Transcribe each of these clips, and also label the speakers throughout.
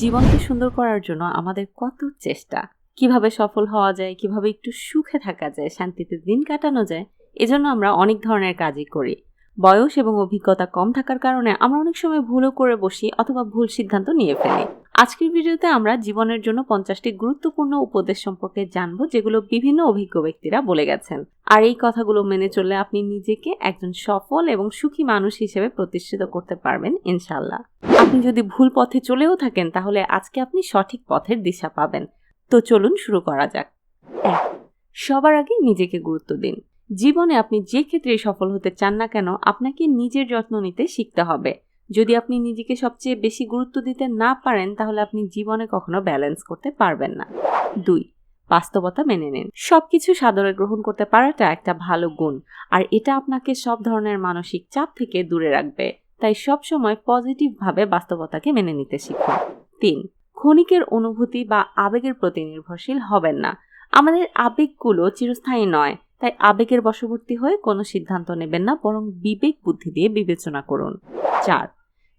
Speaker 1: জীবনকে সুন্দর করার জন্য আমাদের কত চেষ্টা। কীভাবে সফল হওয়া যায়, কীভাবে একটু সুখে থাকা যায়, শান্তিতে দিন কাটানো যায়, এজন্য আমরা অনেক ধরনের কাজই করি। বয়স এবং অভিজ্ঞতা কম থাকার কারণে আমরা অনেক সময় ভুলও করে বসি অথবা ভুল সিদ্ধান্ত নিয়ে ফেলি। আজকের ভিডিওতে আমরা জীবনের জন্য পঞ্চাশটি গুরুত্বপূর্ণ উপদেশ সম্পর্কে জানব যেগুলো বিভিন্ন অভিজ্ঞ ব্যক্তিরা বলে গেছেন। আর এই কথাগুলো মেনে চললে আপনি নিজেকে একজন সফল এবং সুখী মানুষ হিসেবে প্রতিষ্ঠিত করতে পারবেন ইনশাল্লাহ আপনি যদি ভুল পথে চলেও থাকেন, তাহলে আজকে আপনি সঠিক পথের দিশা পাবেন। তো চলুন শুরু করা যাক। এক, সবার আগে নিজেকে গুরুত্ব দিন। জীবনে আপনি যে ক্ষেত্রে সফল হতে চান না কেন, আপনাকে নিজের যত্ন নিতে শিখতে হবে। যদি আপনি নিজেকে সবচেয়ে বেশি গুরুত্ব দিতে না পারেন, তাহলে আপনি জীবনে কখনো ব্যালেন্স করতে পারবেন না। দুই, বাস্তবতা মেনে নিন। সবকিছু সাদরে গ্রহণ করতে পারাটা একটা ভালো গুণ, আর এটা আপনাকে সব ধরনের মানসিক চাপ থেকে দূরে রাখবে। তাই সবসময় পজিটিভভাবে বাস্তবতাকে মেনে নিতে শিখুন। তিন, ক্ষণিকের অনুভূতি বা আবেগের প্রতি নির্ভরশীল হবেন না। আমাদের আবেগগুলো চিরস্থায়ী নয়। তাই আবেগের বশবর্তী হয়ে কোনো সিদ্ধান্ত নেবেন না, বরং বিবেক বুদ্ধি দিয়ে বিবেচনা করুন। চার,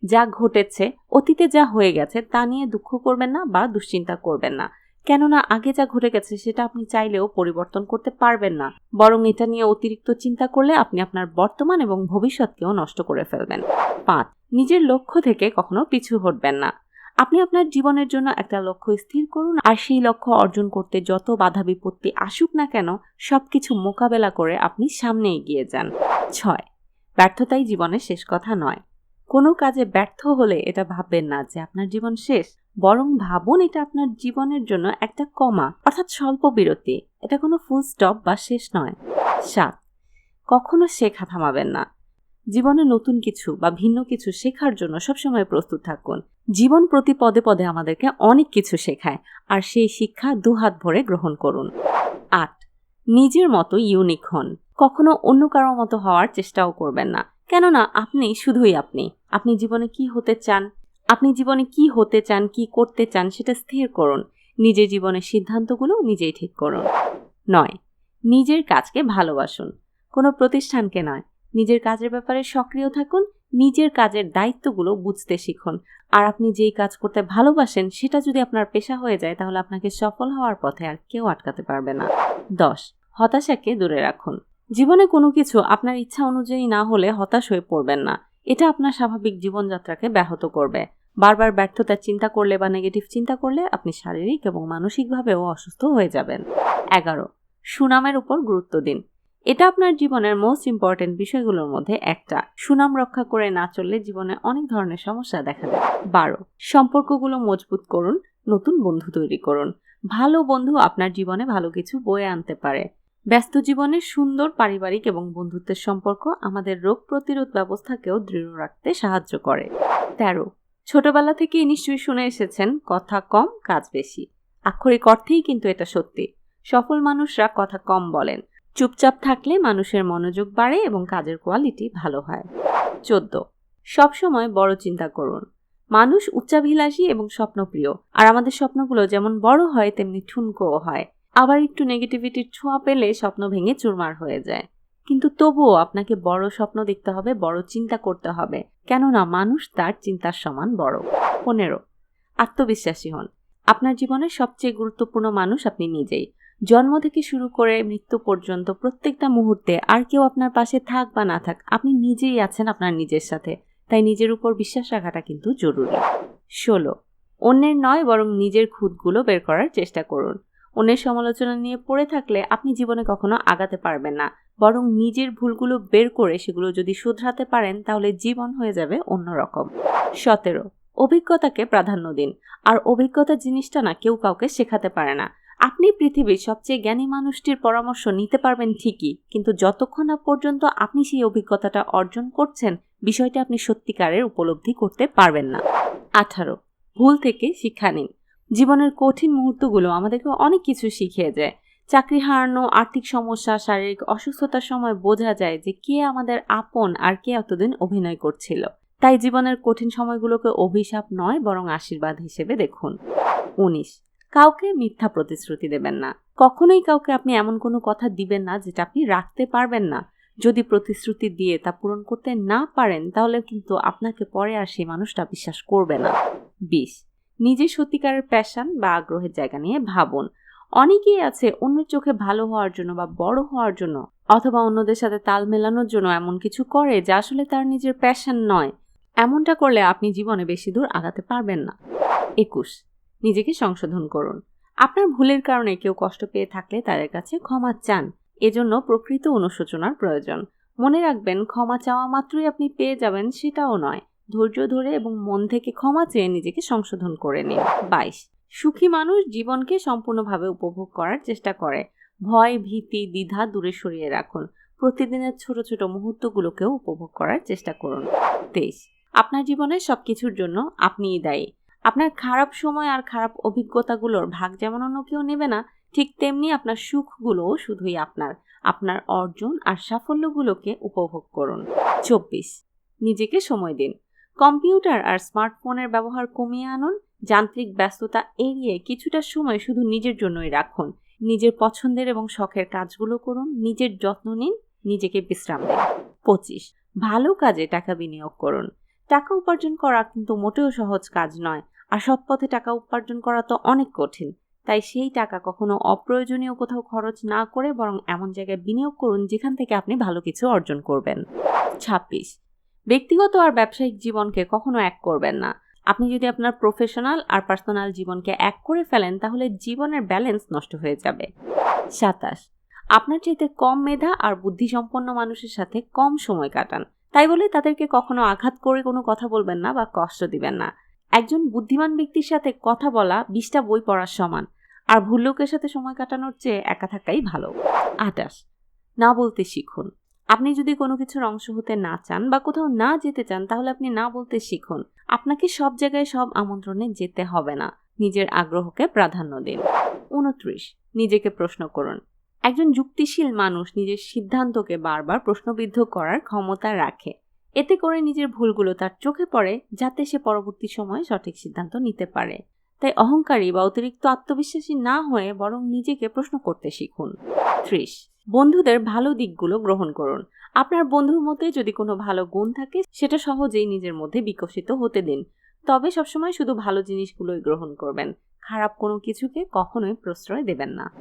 Speaker 1: যা ঘটেছে, অতীতে যা হয়ে গেছে, তা নিয়ে দুঃখ করবেন না বা দুশ্চিন্তা করবেন না। কেননা আগে যা ঘটে গেছে, সেটা আপনি চাইলেও পরিবর্তন করতে পারবেন না। বরং এটা নিয়ে অতিরিক্ত চিন্তা করলে আপনি আপনার বর্তমান এবং ভবিষ্যৎকেও নষ্ট করে ফেলবেন। পাঁচ, নিজের লক্ষ্য থেকে কখনো পিছু হটবেন না। আপনি আপনার জীবনের জন্য একটা লক্ষ্য স্থির করুন আর সেই লক্ষ্য অর্জন করতে যত বাধা বিপত্তি আসুক না কেন, সবকিছু মোকাবেলা করে আপনি সামনে এগিয়ে যান। ছয়, ব্যর্থতাই জীবনের শেষ কথা নয়। কোনো কাজে ব্যর্থ হলে এটা ভাববেন না যে আপনার জীবন শেষ, বরং ভাবুন এটা আপনার জীবনের জন্য একটা কমা, অর্থাৎ স্বল্প বিরতি। এটা কোনো ফুল স্টপ বা শেষ নয়। সাত, কখনো শেখা থামাবেন না। জীবনে নতুন কিছু বা ভিন্ন কিছু শেখার জন্য সবসময় প্রস্তুত থাকুন। জীবন প্রতি পদে পদে আমাদেরকে অনেক কিছু শেখায়, আর সেই শিক্ষা দুহাত ভরে গ্রহণ করুন। আট, নিজের মতো ইউনিক হন। কখনো অন্য কারোর মতো হওয়ার চেষ্টাও করবেন না। কেননা আপনি শুধুই আপনি। আপনি জীবনে কি হতে চান? আপনি জীবনে কি হতে চান, কি করতে চান, সেটা স্থির করুন। নিজের জীবনের সিদ্ধান্তগুলো নিজেই ঠিক করুন। নয়, নিজের কাজকে ভালোবাসুন। কোনো প্রতিষ্ঠানকে নয়। নিজের কাজের ব্যাপারে সক্রিয় থাকুন, নিজের কাজের দায়িত্বগুলো বুঝতে শিখুন। আর আপনি যেই কাজ করতে ভালোবাসেন, সেটা যদি আপনার পেশা হয়ে যায়, তাহলে আপনাকে সফল হওয়ার পথে আর কেউ আটকাতে পারবে না। দশ, হতাশাকে দূরে রাখুন। জীবনে কোনো কিছু আপনার ইচ্ছা অনুযায়ী না হলে হতাশ হয়ে পড়বেন না। এটা আপনার স্বাভাবিক জীবনযাত্রাকে ব্যাহত করবে। বারবার ব্যর্থতার চিন্তা করলে বা নেগেটিভ চিন্তা করলে আপনি শারীরিক এবং মানসিকভাবেও অসুস্থ হয়ে যাবেন। এগারো, সুনামের উপর গুরুত্ব দিন। এটা আপনার জীবনের মোস্ট ইম্পর্টেন্ট বিষয়গুলোর মধ্যে একটা। সুনাম রক্ষা করে না চললে জীবনে অনেক ধরনের সমস্যা দেখা দেয়। বারো, সম্পর্কগুলো মজবুত করুন, নতুন বন্ধু তৈরি করুন। ভালো বন্ধু আপনার জীবনে ভালো কিছু বয়ে আনতে পারে। ব্যস্ত জীবনে সুন্দর পারিবারিক এবং বন্ধুত্বের সম্পর্ক আমাদের রোগ প্রতিরোধ ব্যবস্থাকেও দৃঢ় রাখতে সাহায্য করে। তেরো, ছোটবেলা থেকেই নিশ্চয়ই শুনে এসেছেন, কথা কম, কাজ বেশি। আক্ষরিক অর্থেই কিন্তু এটা সত্যি। সফল মানুষরা কথা কম বলেন। চুপচাপ থাকলে মানুষের মনোযোগ বাড়ে এবং কাজের কোয়ালিটি ভালো হয়। চোদ্দ। সবসময় বড় চিন্তা করুন। মানুষ উচ্চাভিলাষী এবং স্বপ্নপ্রিয়। আর আমাদের স্বপ্নগুলো যেমন বড় হয়, তেমনি ঠুনকোও হয়। আবার একটু নেগেটিভিটির ছোঁয়া পেলে স্বপ্ন ভেঙে চুরমার হয়ে যায়। কিন্তু তবুও আপনাকে বড় স্বপ্ন দেখতে হবে, বড় চিন্তা করতে হবে। কেননা মানুষ তার চিন্তার সমান বড়। পনেরো। আত্মবিশ্বাসী হন। আপনার জীবনের সবচেয়ে গুরুত্বপূর্ণ মানুষ আপনি নিজেই। জন্ম থেকে শুরু করে মৃত্যু পর্যন্ত প্রত্যেকটা মুহূর্তে আর কেউ আপনার পাশে থাক বা না থাক, আপনি নিজেই আছেন আপনার নিজের সাথে। তাই নিজের উপর বিশ্বাস রাখাটা কিন্তু জরুরি। ষোলো, অন্যের নয় বরং নিজের খুদগুলো বের করার চেষ্টা করুন। অন্যের সমালোচনা নিয়ে পড়ে থাকলে আপনি জীবনে কখনো আগাতে পারবেন না। বরং নিজের ভুলগুলো বের করে সেগুলো যদি শুধরাতে পারেন, তাহলে জীবন হয়ে যাবে অন্যরকম। সতেরো, অভিজ্ঞতাকে প্রাধান্য দিন। আর অভিজ্ঞতা জিনিসটা না কেউ কাউকে শেখাতে পারে না। আপনি পৃথিবীর সবচেয়ে জ্ঞানী মানুষটির পরামর্শ নিতে পারবেন ঠিকই, কিন্তু যতক্ষণ না পর্যন্ত আপনি সেই অভিজ্ঞতাটা অর্জন করছেন, বিষয়টা আপনি সত্যিকারের উপলব্ধি করতে পারবেন না। আঠারো, ভুল থেকে শিক্ষা নিন। জীবনের কঠিন মুহূর্তগুলো আমাদেরকে অনেক কিছু শিখিয়ে যায় চাকরি হারানো, আর্থিক সমস্যা, শারীরিক অসুস্থতার সময় বোঝা যায় যে কে আমাদের আপন আর কে এতদিন অভিনয় করছিল। তাই জীবনের কঠিন সময়গুলোকে অভিশাপ নয়, বরং আশীর্বাদ হিসেবে দেখুন। উনিশ কাউকে মিথ্যা প্রতিশ্রুতি দেবেন না। কখনোই কাউকে আপনি এমন কোনো কথা দিবেন না যেটা আপনি রাখতে পারবেন না। যদি প্রতিশ্রুতি দিয়ে তা পূরণ করতে না পারেন, তাহলে কিন্তু আপনাকে পরে আর সেই মানুষটা বিশ্বাস করবে না। বিশ। নিজের সত্যিকারের প্যাশন বা আগ্রহের জায়গা নিয়ে ভাবুন। অনেকেই আছে অন্যের চোখে ভালো হওয়ার জন্য বা বড় হওয়ার জন্য অথবা অন্যদের সাথে তাল মেলানোর জন্য এমন কিছু করে যা আসলে তার নিজের প্যাশন নয়। এমনটা করলে আপনি জীবনে বেশি দূর আগাতে পারবেন না। একুশ। নিজেকে সংশোধন করুন। আপনার ভুলের কারণে কেউ কষ্ট পেয়ে থাকলে তাদের কাছে ক্ষমা চান। এজন্য প্রকৃত অনুশোচনার প্রয়োজন। মনে রাখবেন, ক্ষমা চাওয়া মাত্রই আপনি পেয়ে যাবেন সেটাও নয়। ধৈর্য ধরে এবং মন থেকে ক্ষমা চেয়ে নিজেকে সংশোধন করে নিন। বাইশ। সুখী মানুষ জীবনকে সম্পূর্ণভাবে উপভোগ করার চেষ্টা করে। ভয়, ভীতি, দ্বিধা দূরে সরিয়ে রাখুন। প্রতিদিনের ছোট ছোট মুহূর্তগুলোকেও উপভোগ করার চেষ্টা করুন। তেইশ। আপনার জীবনের সবকিছুর জন্য আপনিই দায়ী। আপনার খারাপ সময় আর খারাপ অভিজ্ঞতাগুলোর ভাগ যেমন অন্য কেউ নেবে না, ঠিক তেমনি আপনার সুখগুলোও শুধুই আপনার। আপনার অর্জন আর সাফল্যগুলোকে উপভোগ করুন। চব্বিশ। নিজেকে সময় দিন। কম্পিউটার আর স্মার্টফোনের ব্যবহার কমিয়ে আনুন। যান্ত্রিক ব্যস্ততা এড়িয়ে কিছুটা সময় শুধু নিজের জন্যই রাখুন। নিজের পছন্দের এবং শখের কাজগুলো করুন। নিজের যত্ন নিন। নিজেকে বিশ্রাম দিন। পঁচিশ। ভালো কাজে টাকা বিনিয়োগ করুন। টাকা উপার্জন করা কিন্তু মোটেও সহজ কাজ নয়। আর সৎ পথে টাকা উপার্জন করা তো অনেক কঠিন। তাই সেই টাকা কখনো অপ্রয়োজনীয় কোথাও খরচ না করে বরং এমন জায়গায় বিনিয়োগ করুন যেখান থেকে আপনি ভালো কিছু অর্জন করবেন। ছাব্বিশ। ব্যক্তিগত আর ব্যবসায়িক জীবনকে কখনো এক করবেন না। আপনি যদি আপনার প্রফেশনাল আর পার্সোনাল জীবনকে এক করে ফেলেন তাহলে জীবনের ব্যালেন্স নষ্ট হয়ে যাবে। সাতাশ। আপনার চাইতে কম মেধা আর বুদ্ধিসম্পন্ন মানুষের সাথে কম সময় কাটান। তাই বলে তাদেরকে কখনো আঘাত করে কোনো কথা বলবেন না বা কষ্ট দিবেন না। একজন বুদ্ধিমান ব্যক্তির সাথে কথা বলা বিশটা বই পড়ার সমান, আর ভুল লোকের সাথে সময় কাটানোর চেয়ে একা থাকাই ভালো। আটাশ, না বলতে শিখুন। আপনি যদি কোনো কিছুর অংশ হতে না চান বা কোথাও না যেতে চান, তাহলে আপনি না বলতে শিখুন। আপনাকে সব জায়গায় সব আমন্ত্রণে যেতে হবে না। নিজের আগ্রহকে প্রাধান্য দিন। উনত্রিশ, নিজেকে প্রশ্ন করুন। একজন যুক্তিশীল মানুষ নিজের সিদ্ধান্তকে বারবার প্রশ্নবিদ্ধ করার ক্ষমতা রাখে। এতে করে নিজের ভুলগুলো তার চোখে পড়ে যাতে সে পরবর্তী সময়ে সঠিক সিদ্ধান্ত নিতে পারে। তাই অহংকারী বা অতিরিক্ত আত্মবিশ্বাসী না হয়ে বরং নিজেকে প্রশ্ন করতে শিখুন। ত্রিশ, বন্ধুদের ভালো দিকগুলো গ্রহণ করুন। আপনার বন্ধুর মধ্যে যদি কোনো ভালো গুণ থাকে, সেটা সহজেই নিজের মধ্যে বিকশিত হতে দিন। তবে সবসময় শুধু ভালো জিনিসগুলোই গ্রহণ করবেন। খারাপ কোনো কিছুকে কখনোই প্রশ্রয় দেবেন না।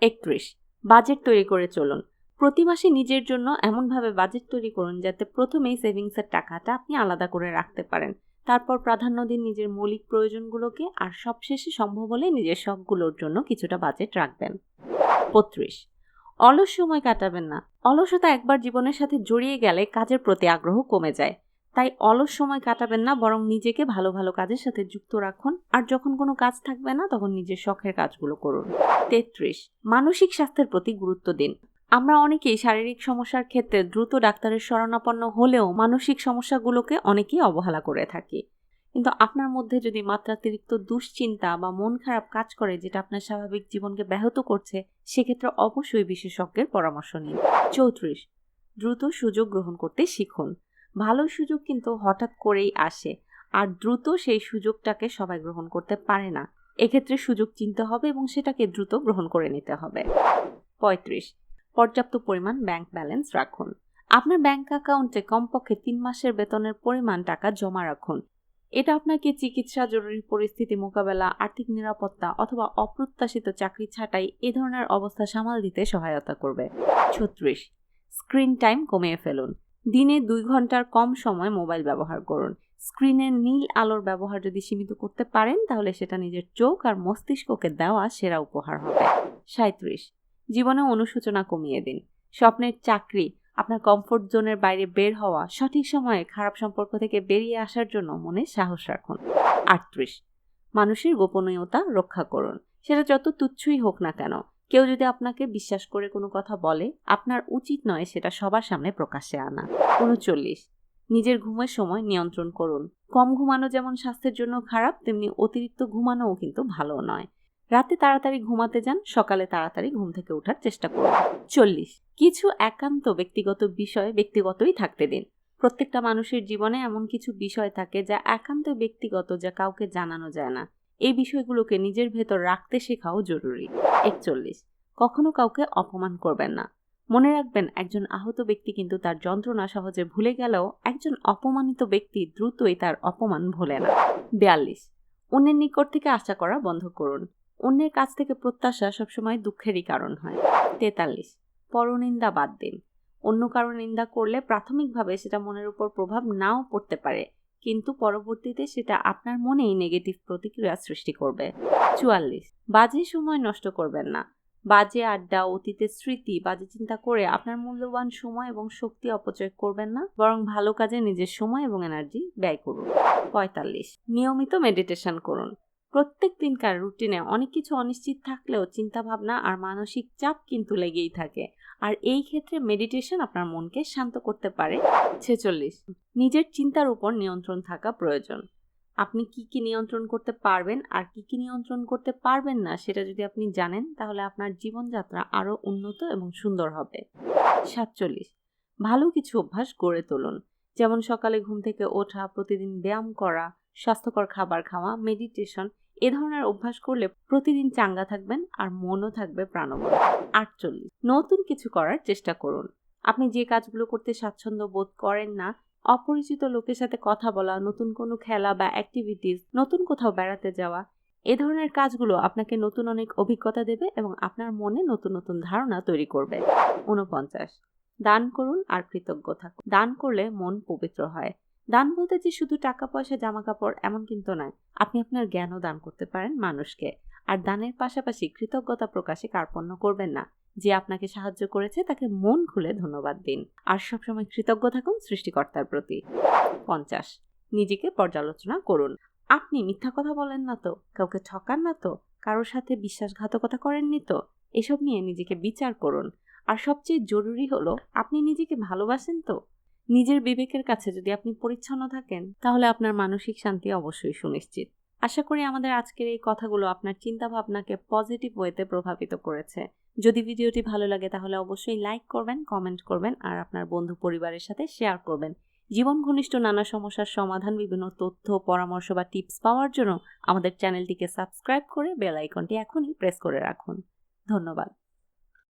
Speaker 1: একত্রিশ, বাজেট তৈরি করে চলুন। প্রতি মাসে নিজের জন্য এমনভাবে বাজেট তৈরি করুন যাতে প্রথমেই সেভিংসের টাকাটা আপনি আলাদা করে রাখতে পারেন। তারপর প্রাধান্য দিন নিজের মৌলিক প্রয়োজনগুলোকে আর সবশেষে সম্ভব হলে নিজের শখগুলোর জন্য কিছুটা বাজেট রাখবেন। বত্রিশ, অলস সময় কাটাবেন না। অলসতা একবার জীবনের সাথে জড়িয়ে গেলে কাজের প্রতি আগ্রহ কমে যায়। তাই অলস সময় কাটাবেন না, বরং নিজেকে ভালো ভালো কাজের সাথে যুক্ত রাখুন। আর যখন কোনো কাজ থাকবে না, তখন নিজের শখের কাজগুলো করুন। তেত্রিশ, মানসিক স্বাস্থ্যের প্রতি গুরুত্ব দিন। আমরা অনেকেই শারীরিক সমস্যার ক্ষেত্রে দ্রুত ডাক্তারের শরণাপন্ন হলেও মানসিক সমস্যাগুলোকে অনেকেই অবহেলা করে থাকি। কিন্তু আপনার মধ্যে যদি মাত্রাতিরিক্ত দুশ্চিন্তা বা মন খারাপ কাজ করে, যেটা আপনার স্বাভাবিক জীবনকে ব্যাহত করছে, সেক্ষেত্রে অবশ্যই বিশেষজ্ঞের পরামর্শ নিন। চৌত্রিশ, দ্রুত সুযোগ গ্রহণ করতে শিখুন। ভালো সুযোগ কিন্তু হঠাৎ করেই আসে, আর দ্রুত সেই সুযোগটাকে সবাই গ্রহণ করতে পারে না। এক্ষেত্রে সুযোগ চিনতে হবে এবং সেটাকে দ্রুত গ্রহণ করে নিতে হবে। পঁয়ত্রিশ পর্যাপ্ত পরিমাণ ব্যাংক ব্যালেন্স রাখুন। আপনার ব্যাংক অ্যাকাউন্টে কমপক্ষে তিন মাসের বেতনের পরিমাণ টাকা জমা রাখুন। এটা আপনাকে চিকিৎসা জরুরি পরিস্থিতি মোকাবেলা, আর্থিক নিরাপত্তা অথবা অপ্রত্যাশিত চাকরি ছাঁটাই এ ধরনের অবস্থা সামাল দিতে সহায়তা করবে। ছত্রিশ স্ক্রিন টাইম কমিয়ে ফেলুন। দিনে দুই ঘণ্টার কম সময় মোবাইল ব্যবহার করুন। স্ক্রিনের নীল আলোর ব্যবহার যদি সীমিত করতে পারেন, তাহলে সেটা নিজের চোখ আর মস্তিষ্ককে দেওয়া সেরা উপহার হবে। সাঁত্রিশ জীবনে অনুশোচনা কমিয়ে দিন। স্বপ্নের চাকরি, আপনার কমফোর্ট জোনের বাইরে বের হওয়া, সঠিক সময়ে খারাপ সম্পর্ক থেকে বেরিয়ে আসার জন্য মনে সাহস রাখুন। আটত্রিশ, মানুষের গোপনীয়তা রক্ষা করুন। সেটা যত তুচ্ছই হোক না কেন, কেউ যদি আপনাকে বিশ্বাস করে কোনো কথা বলে, আপনার উচিত নয় সেটা সবার সামনে প্রকাশ্যে আনা। উনচল্লিশ, নিজের ঘুমের সময় নিয়ন্ত্রণ করুন। কম ঘুমানো যেমন স্বাস্থ্যের জন্য খারাপ, তেমনি অতিরিক্ত ঘুমানোও কিন্তু ভালো নয়। রাতে তাড়াতাড়ি ঘুমাতে যান, সকালে তাড়াতাড়ি ঘুম থেকে ওঠার চেষ্টা করুন। চল্লিশ। কিছু একান্ত ব্যক্তিগত বিষয় ব্যক্তিগতই থাকতে দিন। প্রত্যেকটা মানুষের জীবনে এমন কিছু বিষয় থাকে যা একান্ত ব্যক্তিগত, যা কাউকে জানানো যায় না। এই বিষয়গুলোকে নিজের ভেতর রাখতে শেখাও জরুরি। একচল্লিশ। কখনো কাউকে অপমান করবেন না। মনে রাখবেন, একজন আহত ব্যক্তি কিন্তু তার যন্ত্রণা সহজে ভুলে গেলেও একজন অপমানিত ব্যক্তি দ্রুতই তার অপমান ভোলে না। বিয়াল্লিশ। অন্যের নিকট থেকে আশা করা বন্ধ করুন। অন্যের কাছ থেকে প্রত্যাশা সবসময় দুঃখেরই কারণ হয়। তেতাল্লিশ। পরনিন্দা বাদ দিন। অন্য কারও নিন্দা করলে প্রাথমিকভাবে সেটা মনের উপর প্রভাব নাও পড়তে পারে, কিন্তু পরবর্তীতে সেটা আপনার মনেই নেগেটিভ প্রতিক্রিয়া সৃষ্টি করবে। চুয়াল্লিশ। বাজে সময় নষ্ট করবেন না। বাজে আড্ডা, অতীতের স্মৃতি, বাজে চিন্তা করে আপনার মূল্যবান সময় এবং শক্তি অপচয় করবেন না, বরং ভালো কাজে নিজের সময় এবং এনার্জি ব্যয় করুন। পঁয়তাল্লিশ। নিয়মিত মেডিটেশন করুন। প্রত্যেক দিনকার রুটিনে অনেক কিছু অনিশ্চিত থাকলেও চিন্তাভাবনা আর মানসিক চাপ কিন্তু লেগেই থাকে। আর এই ক্ষেত্রে মেডিটেশন আপনার মনকে শান্ত করতে পারে। ছেচল্লিশ। নিজের চিন্তার উপর নিয়ন্ত্রণ থাকা প্রয়োজন। আপনি কি কি নিয়ন্ত্রণ করতে পারবেন আর কি কি নিয়ন্ত্রণ করতে পারবেন না সেটা যদি আপনি জানেন, তাহলে আপনার জীবনযাত্রা আরও উন্নত এবং সুন্দর হবে। সাতচল্লিশ। ভালো কিছু অভ্যাস গড়ে তুলুন। যেমন সকালে ঘুম থেকে ওঠা, প্রতিদিন ব্যায়াম করা স্বাস্থ্যকর খাবার খাওয়া মেডিটেশন এ ধরনের অভ্যাস করলে প্রতিদিন চাঙ্গা থাকবেন আর মনও থাকবে প্রাণবন্ত। আটচল্লিশ, নতুন কিছু করার চেষ্টা করুন। আপনি যে কাজগুলো করতে স্বাচ্ছন্দ্য বোধ করেন না, অপরিচিত লোকের সাথে কথা বলা, নতুন কোনো খেলা বা অ্যাক্টিভিটিস নতুন কোথাও বেড়াতে যাওয়া, এ ধরনের কাজগুলো আপনাকে নতুন অনেক অভিজ্ঞতা দেবে এবং আপনার মনে নতুন নতুন ধারণা তৈরি করবে। উনপঞ্চাশ দান করুন আর কৃতজ্ঞ থাকুন। দান করলে মন পবিত্র হয়। দান বলতে যে শুধু টাকা পয়সা জামা কাপড় এমন কিন্তু নয়। আপনি আপনার জ্ঞানও দান করতে পারেন মানুষকে। আর দানের পাশাপাশি কৃতজ্ঞতা প্রকাশে কার্পণ্য করবেন না। যে আপনাকে সাহায্য করেছে, তাকে মন খুলে ধন্যবাদ দিন। আর সবসময় কৃতজ্ঞ থাকুন সৃষ্টিকর্তার প্রতি। পঞ্চাশ। নিজেকে পর্যালোচনা করুন। আপনি মিথ্যা কথা বলেন না তো? কাউকে ঠকান না তো? কারোর সাথে বিশ্বাসঘাতকতা করেননি তো? এসব নিয়ে নিজেকে বিচার করুন। আর সবচেয়ে জরুরি হলো, আপনি নিজেকে ভালোবাসেন তো? নিজের বিবেকের কাছে যদি আপনি পরিচ্ছন্ন থাকেন, তাহলে আপনার মানসিক শান্তি অবশ্যই সুনিশ্চিত। আশা করি আমাদের আজকের এই কথাগুলো আপনার চিন্তা ভাবনাকে পজিটিভ ওয়েতে প্রভাবিত করেছে। যদি ভিডিওটি ভালো লাগে, তাহলে অবশ্যই লাইক করবেন কমেন্ট করবেন, আর আপনার বন্ধু পরিবারের সাথে শেয়ার করবেন। জীবন ঘনিষ্ঠ নানা সমস্যার সমাধান, বিভিন্ন তথ্য, পরামর্শ বা টিপস পাওয়ার জন্য আমাদের চ্যানেলটিকে সাবস্ক্রাইব করে বেল আইকনটি এখনই প্রেস করে রাখুন। ধন্যবাদ।